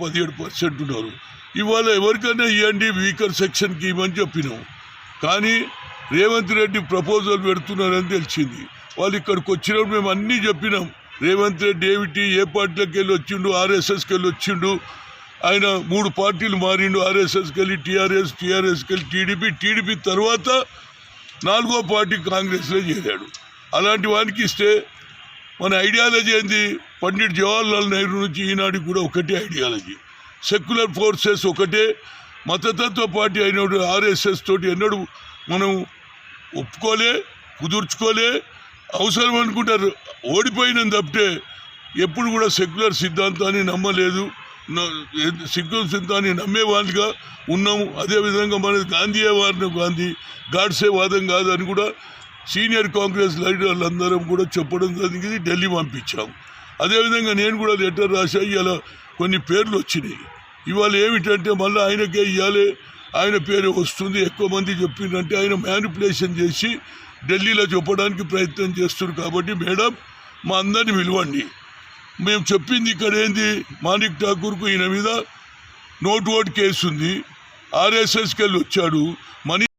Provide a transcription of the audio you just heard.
పదిహేడు పర్సెంట్ ఉన్నారు. ఇవాళ ఎవరికైనా ఇవ్వండి వీకర్ సెక్షన్కి ఇవ్వమని చెప్పినాం. కానీ రేవంత్ రెడ్డి ప్రపోజల్ పెడుతున్నారని తెలిసింది. వాళ్ళు ఇక్కడికి వచ్చినప్పుడు మేము అన్నీ చెప్పినాం. రేవంత్ రెడ్డి ఏమిటి ఏ పార్టీలోకి వెళ్ళి వచ్చిండు ఆర్ఎస్ఎస్కి వెళ్ళి వచ్చిండు ఆయన మూడు పార్టీలు మారిండు ఆర్ఎస్ఎస్కి వెళ్ళి టీఆర్ఎస్ టీఆర్ఎస్కి వెళ్ళి టీడీపీ టీడీపీ తర్వాత నాలుగో పార్టీ కాంగ్రెస్లో చేరాడు. అలాంటి వానికి ఇస్తే మన ఐడియాలజీ ఏంది? పండిట్ జవహర్లాల్ నెహ్రూ నుంచి ఈనాటికి కూడా ఒకటే ఐడియాలజీ సెక్యులర్ ఫోర్సెస్ ఒకటే మతతత్వ పార్టీ అయినప్పుడు ఆర్ఎస్ఎస్ తోటి ఎన్నడూ మనం ఒప్పుకోలే కుదుర్చుకోలే అవసరం అనుకుంటారు. ఓడిపోయిన తప్పితే ఎప్పుడు కూడా సెక్యులర్ సిద్ధాంతాన్ని నమ్మలేదు. న- సిద్ధాన్ని సెక్యులర్ నమ్మే ఉన్నాము. అదేవిధంగా మన గాంధీ వారిని గాంధీ. గాడ్సే వాదం కాదని కూడా సీనియర్ కాంగ్రెస్ లీడర్లు అందరం కూడా చెప్పడం జరిగింది ఢిల్లీ పంపించాం. అదేవిధంగా నేను కూడా లెటర్ రాశా ఇలా కొన్ని పేర్లు వచ్చినాయి. ఇవాళ ఏమిటంటే మళ్ళీ ఆయనకే ఇవ్వాలి ఆయన పేరు వస్తుంది ఎక్కువ మంది చెప్పిందంటే ఆయన మ్యానిపులేషన్ చేసి ఢిల్లీలో చెప్పడానికి ప్రయత్నం చేస్తున్నారు కాబట్టి మేడం మా అందరిని పిలవండి. మేము చెప్పింది ఇక్కడ ఏంది మాణిక్ ఠాకూర్కు ఈయన మీద నోట్ ఓట్ కేసు ఉంది ఆర్ఎస్ఎస్కి వెళ్ళి వచ్చాడు మనీ